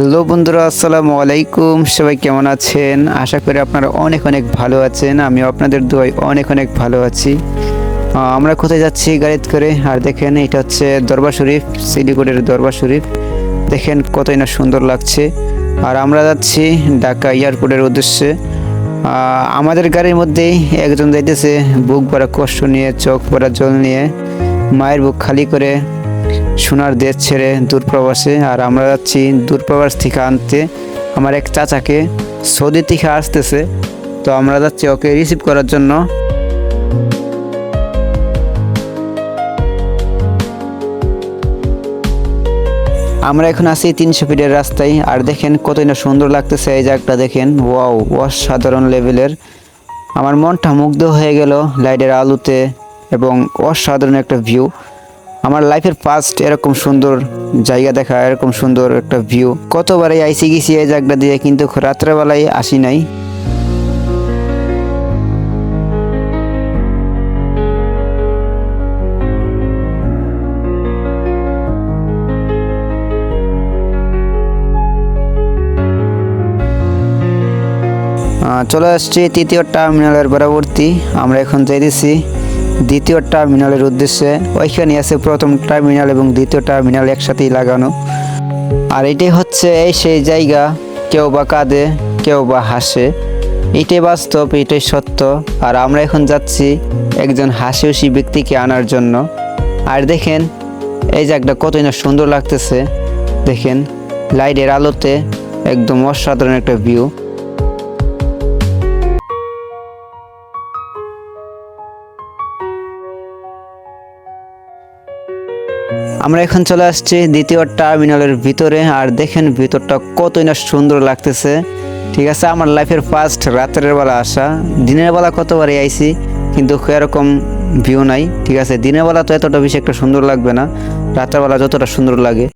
Hello বন্ধুরা, আসসালামু আলাইকুম। সবাই কেমন আছেন? আশা করি আপনারা অনেক অনেক ভালো আছেন। আমিও আপনাদের দোয়ায় অনেক অনেক ভালো আছি। আমরা কোথায় যাচ্ছি গাড়িতে করে? আর দেখেন, এটা হচ্ছে দরবার শরীফ সিলিগুড়ির দরবার শরীফ। দেখেন, কতই না সুন্দর লাগছে। আর আমরা যাচ্ছি ঢাকা এয়ারপোর্টের উদ্দেশ্যে। আমাদের গাড়ির মধ্যেই একজন যাইতেছে, বুক ভরা কষ্ট নিয়ে, চোখ ভরা জল নিয়ে, মায়ের বুক খালি করে। সোনার দেশ ছেড়ে দূরপ্রবাসে, আর আমরা যাচ্ছি দূরপ্রবাস থেকে আনতে। আমার এক চাচাকে সৌদি থেকে আসতেছে, তো আমরা যাচ্ছি ওকে রিসিভ করার জন্য। আমরা এখন আছি তিনশো ফিটের রাস্তায়, আর দেখেন কতই না সুন্দর লাগতেছে এই জায়গাটা, দেখেন। ওয়াও, অসাধারণ লেভেলের। আমার মনটা মুগ্ধ হয়ে গেল লাইটের আলোতে, এবং অসাধারণ একটা ভিউ আমার লাইফের ফার্স্ট এরকম সুন্দর জায়গা দেখা, এরকম সুন্দর একটা ভিউ কতবারই আইসি গেছি এই জায়গাটা দিয়ে, কিন্তু রাত্রেবেলায় আসি নাই। চলে আসছি তৃতীয় টার্মিনালের বরাবর্তী আমরা এখন যাইতেছি দ্বিতীয় টার্মিনালের উদ্দেশ্যে ওইখানে আছে প্রথম টার্মিনাল এবং দ্বিতীয় টার্মিনাল একসাথেই লাগানো। আর এটাই হচ্ছে এই সেই জায়গা, কেউ বা কাঁদে, কেউ বা হাসে। এটাই বাস্তব, এটাই সত্য। আর আমরা এখন যাচ্ছি একজন হাসিউসি ব্যক্তিকে আনার জন্য। আর দেখেন, এই জায়গাটা কতই না সুন্দর লাগতেছে। দেখেন, লাইটের আলোতে একদম অসাধারণ একটা ভিউ আমরা এখন চলে আসছি দ্বিতীয় টার্মিনালের ভিতরে, আর দেখেন ভিতরটা কতই না সুন্দর লাগতেছে। ঠিক আছে, আমার লাইফের ফার্স্ট রাত্রের বেলা আসা। দিনের বেলা কতবারই আইছি, কিন্তু এরকম ভিউ নাই। ঠিক আছে, দিনের বেলা তো এতটা বেশি একটা সুন্দর লাগবে না। রাতের বেলা যতটা সুন্দর লাগে।